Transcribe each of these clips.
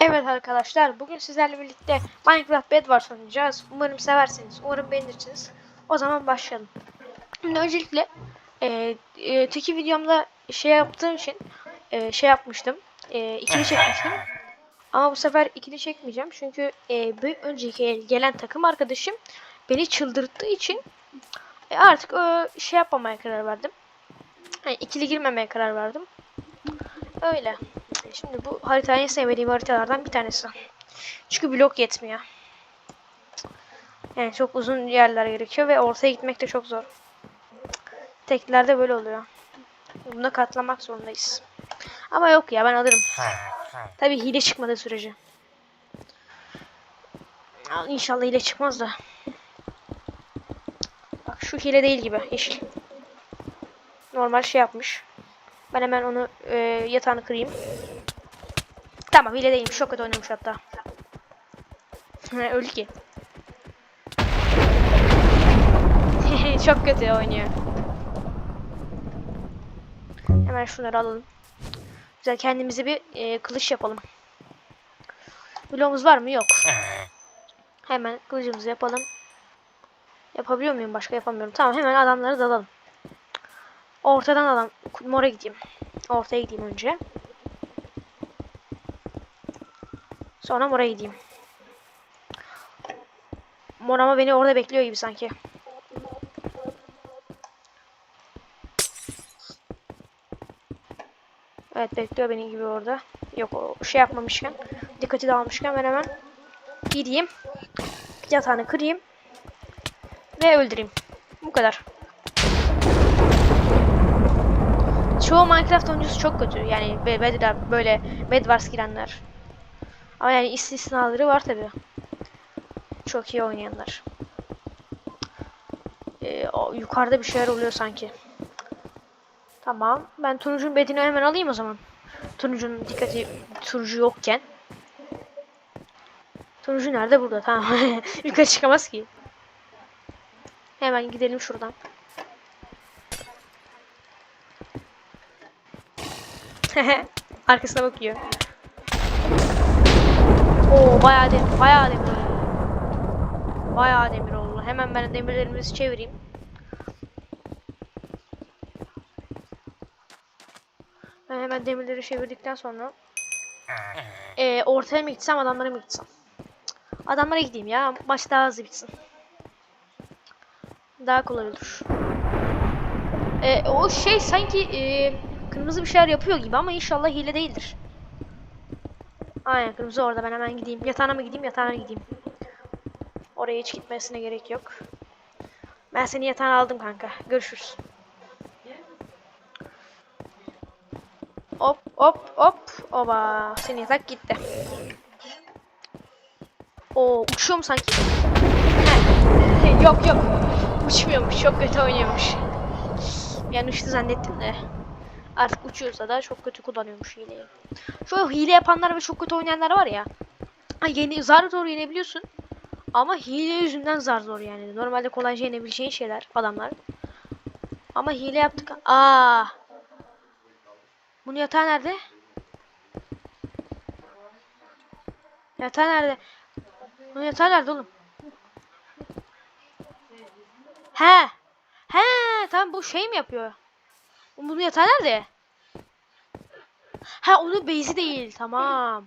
Evet arkadaşlar bugün sizlerle birlikte Minecraft Bedwars oynayacağız. Umarım seversiniz. Umarım beğenirsiniz. O zaman başlayalım. Şimdi öncelikle e, e, teki videomda şey yaptığım için e, şey yapmıştım. E, ikili çekmiştim. Ama bu sefer ikili çekmeyeceğim. Çünkü e, bir önceki el- gelen takım arkadaşım beni çıldırttığı için e, artık e, şey yapmamaya karar verdim. Yani ikili girmemeye karar verdim. Öyle. Şimdi bu haritayı sevmediğim haritalardan bir tanesi. Çünkü blok yetmiyor. Yani çok uzun yerler gerekiyor ve ortaya gitmek de çok zor. Teklerde böyle oluyor. Buna katlamak zorundayız. Ama yok ya ben alırım. Tabi hile çıkmadığı sürece. İnşallah hile çıkmaz da. Bak şu hile değil gibi yeşil. Normal şey yapmış. Ben hemen onu e, yatağını kırayım. Tamam hile. Çok kötü oynamış hatta. Öldü ki. Çok kötü oynuyor. Hemen şunları alalım. Güzel kendimize bir e, kılıç yapalım. Bloğumuz var mı? Yok. Hemen kılıcımızı yapalım. Yapabiliyor muyum? Başka yapamıyorum. Tamam hemen adamları dalalım. Ortadan adam. Mora gideyim. Ortaya gideyim önce. Sonra mora gideyim. Mor ama beni orada bekliyor gibi sanki. Evet bekliyor beni gibi orada. Yok o şey yapmamışken. Dikkati dağılmışken ben hemen gideyim. Yatağını kırayım. Ve öldüreyim. Bu kadar. Çoğu Minecraft oyuncusu çok kötü. Yani Bedwars böyle Bedwars girenler. Ama yani istisnaları var tabi. Çok iyi oynayanlar. Ee, o, yukarıda bir şeyler oluyor sanki. Tamam. Ben Turucu'nun bedini hemen alayım o zaman. Turucu'nun dikkati Turucu yokken. Turucu nerede? Burada. Tamam. Yukarı çıkamaz ki. Hemen gidelim şuradan. Arkasına bakıyor. Bayağı demir, bayağı demir. Bayağı demir oldu. Hemen ben demirlerimizi çevireyim. Ben hemen demirleri çevirdikten sonra ee, ortaya mı gitsem adamlara mı gitsem? Adamlara gideyim ya. Maç daha hızlı bitsin. Daha kolay olur. Ee, o şey sanki ee, kırmızı bir şeyler yapıyor gibi ama inşallah hile değildir. Aynen kırmızı orada ben hemen gideyim. Yatağına mı gideyim yatağına gideyim. Oraya hiç gitmesine gerek yok. Ben seni yatağına aldım kanka. Görüşürüz. Hop hop hop. Oba. Senin yatak gitti. O uçuyor mu sanki? Yok yok. Uçmuyormuş. Çok kötü oynuyormuş. Yani uçtu zannettim de. Artık uçuyorsa da çok kötü kullanıyormuş hileyi. Şu hile yapanlar ve çok kötü oynayanlar var ya. Yeni, zar zor yenebiliyorsun. Ama hile yüzünden zar zor yani. Normalde kolayca yenebileceğin şeyler adamlar. Ama hile yaptık. Aa. Bunun yatağı nerede? Yatağı nerede? Bunun yatağı nerede oğlum? He. He. Tamam bu şey mi yapıyor? Bunun yatağı nerede? Ha onun base'i değil. Tamam.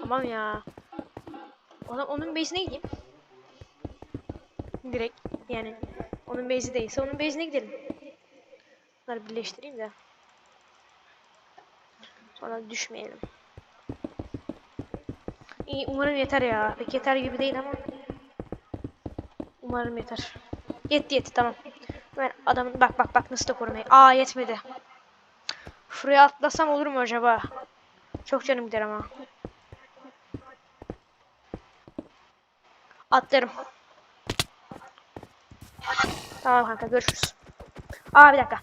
Tamam ya. O onun base'ine gideyim. Direkt yani. Onun base'i değilse onun base'ine gidelim. Bunları birleştireyim de. Sonra düşmeyelim. İyi umarım yeter ya. Pek yeter gibi değil ama. Umarım yeter. Yetti yetti tamam. Ben adamın bak bak bak nasıl da korumayı. Aa yetmedi. Şuraya atlasam olur mu acaba? Çok canım gider ama. Atlarım. Tamam kanka görüşürüz. Aa bir dakika.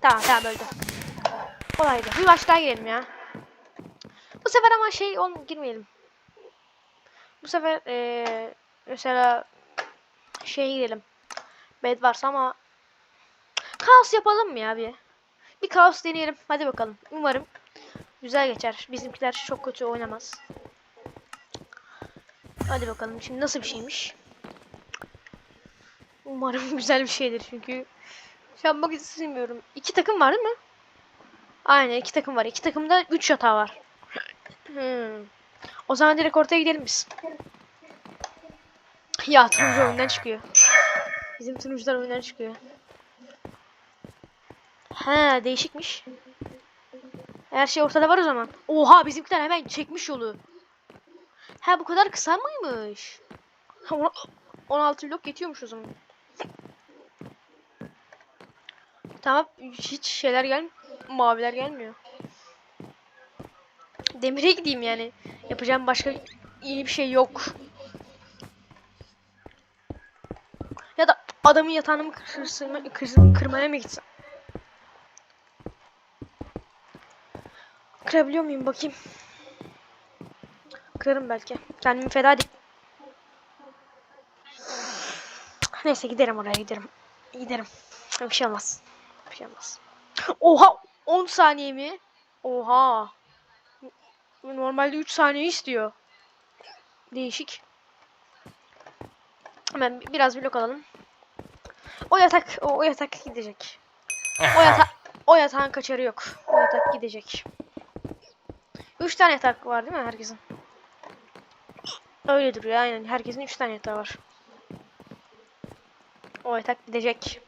Tamam tamam öldü. Kolaydı. Bir maç daha girelim ya. Bu sefer ama şey on girmeyelim. Bu sefer ee, mesela şeye girelim. Bed varsa ama kaos yapalım mı ya bir? Bir kaos deneyelim. Hadi bakalım. Umarım Güzel geçer. Bizimkiler çok kötü oynamaz. Hadi bakalım şimdi nasıl bir şeymiş. Umarım güzel bir şeydir çünkü şu an bak istemiyorum. İki takım var değil mi? Aynen iki takım var. İki takımda üç hata var. Hmm. O zaman direkt ortaya gidelim biz. Ya turuncu oyundan çıkıyor. Bizim turuncular oyundan çıkıyor. He değişikmiş. Her şey ortada var o zaman. Oha bizimkiler hemen çekmiş yolu. Ha bu kadar kısa mıymış? Ha, on- 16 blok yetiyormuş o zaman. Tamam hiç şeyler gel maviler gelmiyor. Demire gideyim yani. Yapacağım başka iyi bir şey yok. Adamın yatağını mı kırsın, kırsın, kırmaya mı gitsem? Kırabiliyor muyum bakayım. Kırarım belki. Kendimi feda edeyim. Neyse giderim oraya giderim. Giderim. Bir şey olmaz. Bir şey olmaz. Oha 10 saniye mi? Oha. Normalde 3 saniye istiyor. Değişik. Hemen bi- biraz blok alalım. O yatak o, o yatak gidecek. O yatak o yatağın kaçarı yok. O yatak gidecek. 3 tane yatak var değil mi herkesin? Öyle duruyor aynen. Herkesin 3 tane yatağı var. O yatak gidecek.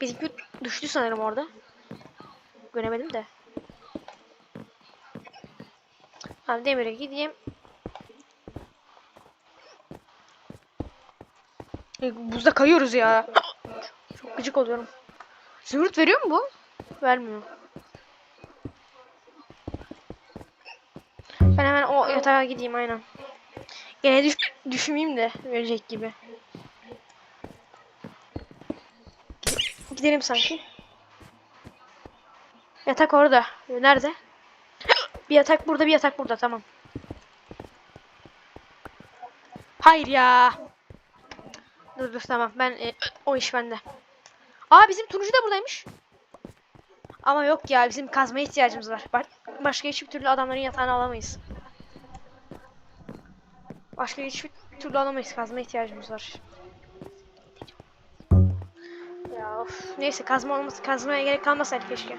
Bizimki düştü sanırım orada. Göremedim de. Abi demire gideyim. E, Buzda kayıyoruz ya. Gıcık oluyorum. Zümrüt veriyor mu bu? Vermiyor. Ben hemen o yatağa gideyim aynen. Gene düş düşmeyeyim de verecek gibi. Gidelim sanki. Yatak orada. Nerede? Bir yatak burada, bir yatak burada. Tamam. Hayır ya. Dur dur tamam. Ben e, o iş bende. Aa bizim turuncu da buradaymış. Ama yok ya bizim kazmaya ihtiyacımız var. Ba- başka hiçbir türlü adamların yatağını alamayız. Başka hiçbir türlü alamayız. Kazma ihtiyacımız var. Ya of. Neyse kazma olması kazmaya gerek kalmasaydı keşke.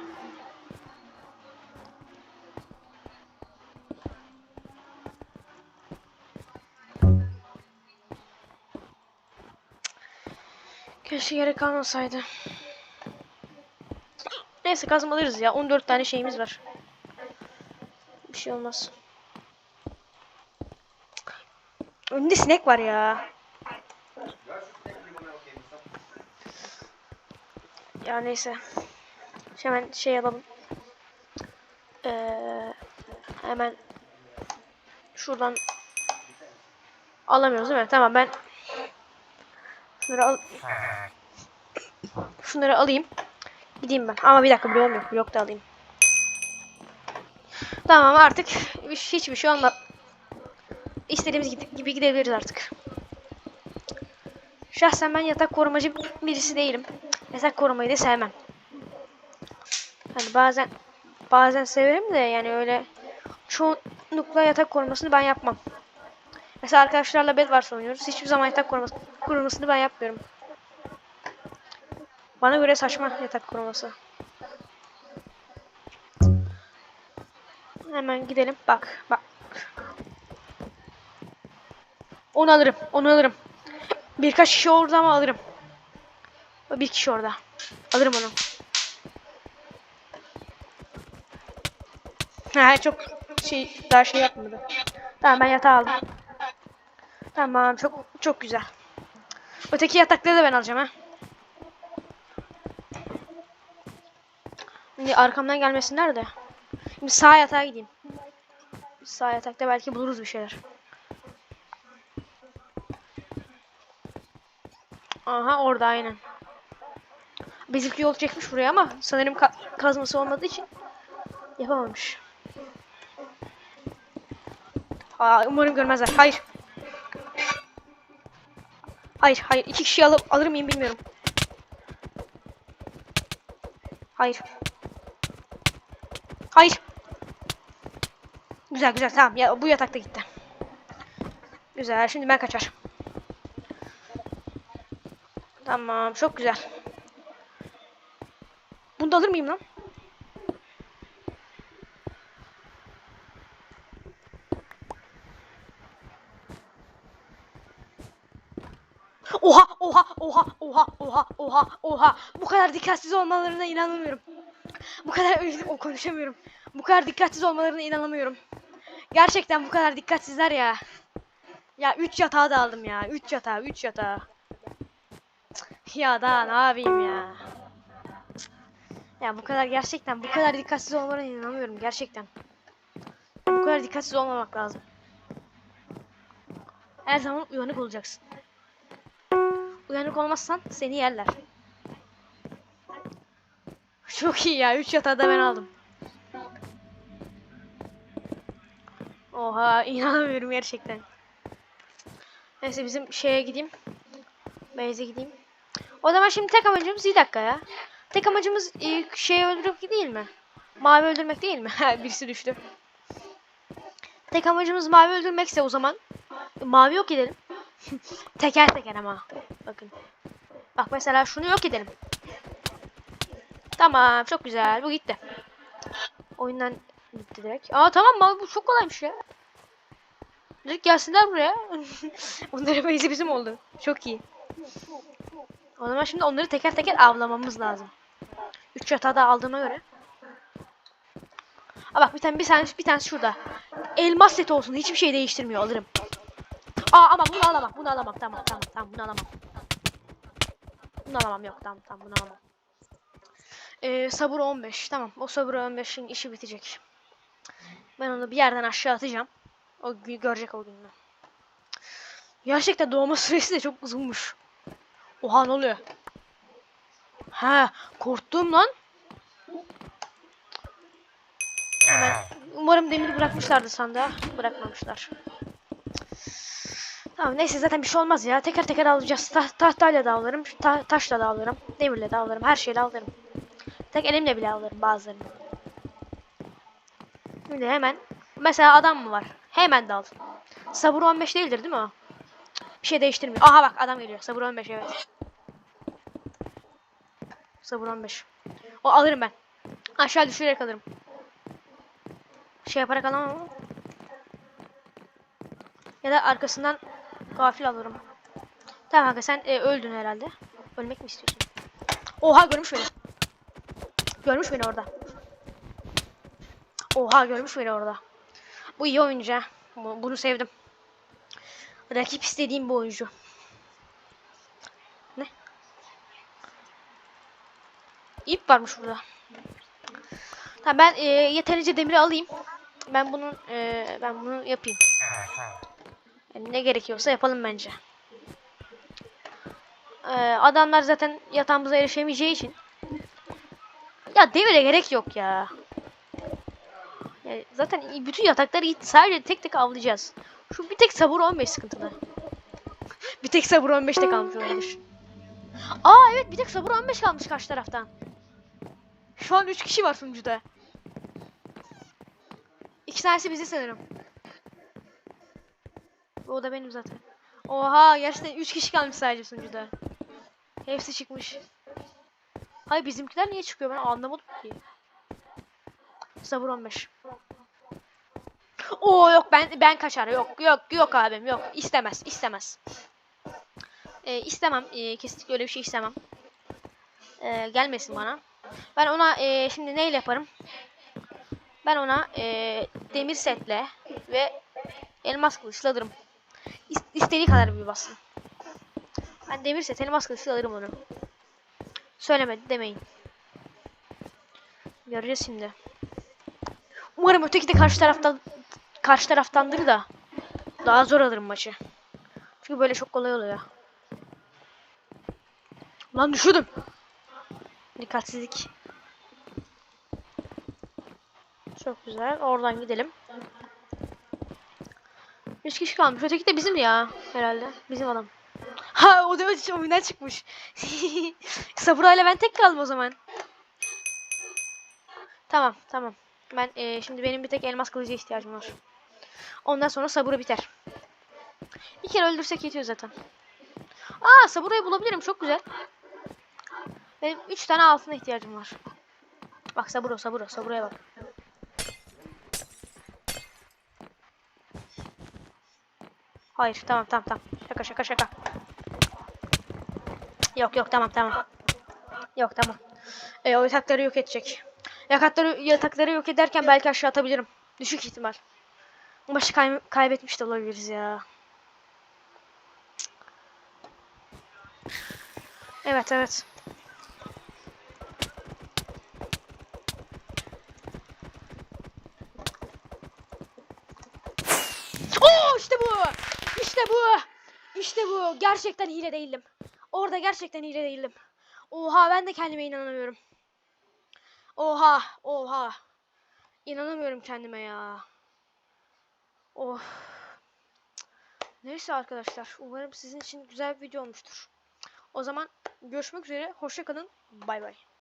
Keşke gerek kalmasaydı. Neyse kazma alırız ya. 14 tane şeyimiz var. Bir şey olmaz. Önünde sinek var ya. Ya neyse. Hemen şey alalım. Ee, hemen şuradan alamıyoruz değil mi? Tamam ben şunları al şunları alayım. Gideyim ben. Ama bir dakika bloğum yok. Blok da alayım. Tamam artık hiç- hiçbir şey olmadı. İstediğimiz gibi gidebiliriz artık. Şahsen ben yatak korumacı birisi değilim. Yatak korumayı da sevmem. Hani bazen bazen severim de yani öyle çoğunlukla yatak korumasını ben yapmam. Mesela arkadaşlarla Bedwars oynuyoruz. Hiçbir zaman yatak koruması, korumasını ben yapmıyorum. Bana göre saçma yatak koruması. Hemen gidelim. Bak, bak. Onu alırım, onu alırım. Birkaç kişi orada ama alırım. Bir kişi orada. Alırım onu. Ha çok şey daha şey yapmadı. Tamam ben yatağı aldım. Tamam çok çok güzel. Öteki yatakları da ben alacağım ha. Şimdi arkamdan gelmesinler de. Şimdi sağ yatağa gideyim. Sağ yatakta belki buluruz bir şeyler. Aha orada aynen. Bizimki yol çekmiş buraya ama sanırım ka- kazması olmadığı için yapamamış. Aa, umarım görmezler. Hayır. Hayır, hayır. İki kişi alıp alır mıyım bilmiyorum. Hayır. Güzel güzel tamam ya bu yatakta gitti. Güzel şimdi ben kaçar. Tamam çok güzel. Bunu da alır mıyım lan? Oha oha oha oha oha oha oha bu kadar dikkatsiz olmalarına inanamıyorum. Bu kadar o konuşamıyorum. Bu kadar dikkatsiz olmalarına inanamıyorum. Gerçekten bu kadar dikkatsizler ya. Ya 3 yatağı da aldım ya. 3 yatağı, 3 yatağı. Ya daha ne yapayım ya. Ya bu kadar gerçekten bu kadar dikkatsiz olmalarına inanamıyorum gerçekten. Bu kadar dikkatsiz olmamak lazım. Her zaman uyanık olacaksın. Uyanık olmazsan seni yerler. Çok iyi ya. 3 yatağı da ben aldım. Oha inanamıyorum gerçekten. Neyse bizim şeye gideyim. Beyze gideyim. O zaman şimdi tek amacımız bir dakika ya. Tek amacımız e, şeyi öldürmek değil mi? Mavi öldürmek değil mi? Birisi düştü. Tek amacımız mavi öldürmekse o zaman mavi yok edelim. teker teker ama. Bakın. Bak mesela şunu yok edelim. Tamam çok güzel bu gitti. Oyundan gitti direkt. Aa tamam mavi bu çok kolaymış ya. Direkt gelsinler buraya. Onların beyzi bizim oldu. Çok iyi. O zaman şimdi onları teker teker avlamamız lazım. Üç yatağı da aldığıma göre. Aa bak bir tane bir tanesi bir tanesi şurada. Elmas seti olsun. Hiçbir şey değiştirmiyor. Alırım. Aa ama bunu alamam. Bunu alamam. Tamam tamam tamam bunu alamam. Bunu alamam yok tamam tamam bunu alamam. Ee, sabır 15 tamam o sabır 15'in işi bitecek. Ben onu bir yerden aşağı atacağım. O gü- görecek o gününü. Gerçekten doğma süresi de çok uzunmuş. Oha ne oluyor? Ha korktum lan. Hemen, umarım demiri bırakmışlardı sandığa. Bırakmamışlar. Tamam neyse zaten bir şey olmaz ya. Teker teker alacağız. Ta tahtayla da alırım. Ta taşla da alırım. Demirle de alırım. Her şeyle alırım. Tek elimle bile alırım bazılarını. Şimdi hemen. Mesela adam mı var? Hemen de al. Sabır 15 değildir değil mi o? Bir şey değiştirmiyor. Aha bak adam geliyor. Sabır 15 evet. Sabır 15. O alırım ben. Aşağı düşürerek alırım. Şey yaparak alamam ama. Ya da arkasından gafil alırım. Tamam kanka sen e, öldün herhalde. Ölmek mi istiyorsun? Oha görmüş beni. Görmüş beni orada. Oha görmüş beni orada. Bu iyi oyuncu Bunu sevdim. Rakip istediğim bu oyuncu. Ne? İp varmış burada. Tamam ben e, yeterince demiri alayım. Ben bunun e, ben bunu yapayım. Yani ne gerekiyorsa yapalım bence. Ee, adamlar zaten yatağımıza erişemeyeceği için. Ya devire gerek yok ya. Yani zaten bütün yatakları gitti. Sadece tek tek avlayacağız. Şu bir tek sabır 15 sıkıntılı. bir tek sabır 15'te kalmış olabilir. Aa evet bir tek sabır 15 kalmış karşı taraftan. Şu an 3 kişi var sunucuda. İki tanesi bizi sanırım. O da benim zaten. Oha gerçekten 3 kişi kalmış sadece sunucuda. Hepsi çıkmış. Hayır bizimkiler niye çıkıyor ben anlamadım ki. Sabır 15. Oo yok ben ben kaçar. Yok yok yok abim yok. istemez istemez. Ee, istemem. Ee, kesinlikle öyle bir şey istemem. Ee, gelmesin bana. Ben ona ee, şimdi neyle yaparım? Ben ona ee, demir setle ve elmas kılıçla alırım. İs- istediği kadar bir bassın. Ben demir set elmas kılıçla alırım onu. Söylemedi demeyin. Göreceğiz şimdi. Umarım öteki de karşı taraftan karşı taraftandır da daha zor alırım maçı. Çünkü böyle çok kolay oluyor. Lan düşürdüm. Dikkatsizlik. Çok güzel. Oradan gidelim. 3 kişi kalmış. Öteki de bizim ya herhalde. Bizim adam. Ha o da oyundan çıkmış. Sabura ben tek kaldım o zaman. Tamam tamam. Ben eee, şimdi benim bir tek elmas kılıcı ihtiyacım var. Ondan sonra saburu biter. Bir kere öldürsek yetiyor zaten. Aa saburayı bulabilirim. Çok güzel. Benim 3 tane altına ihtiyacım var. Bak saburo saburo saburaya bak. Hayır tamam tamam tamam. Şaka şaka şaka. Yok yok tamam tamam. Yok tamam. E, o yatakları yok edecek. Yatakları, yatakları yok ederken belki aşağı atabilirim. Düşük ihtimal. Maçı kay kaybetmiş de olabiliriz ya. Evet evet. Oo işte bu. İşte bu. İşte bu. Gerçekten hile değildim. Orada gerçekten hile değildim. Oha ben de kendime inanamıyorum. Oha, oha. İnanamıyorum kendime ya. Of. Neyse arkadaşlar. Umarım sizin için güzel bir video olmuştur. O zaman görüşmek üzere. Hoşça kalın. Bay bay.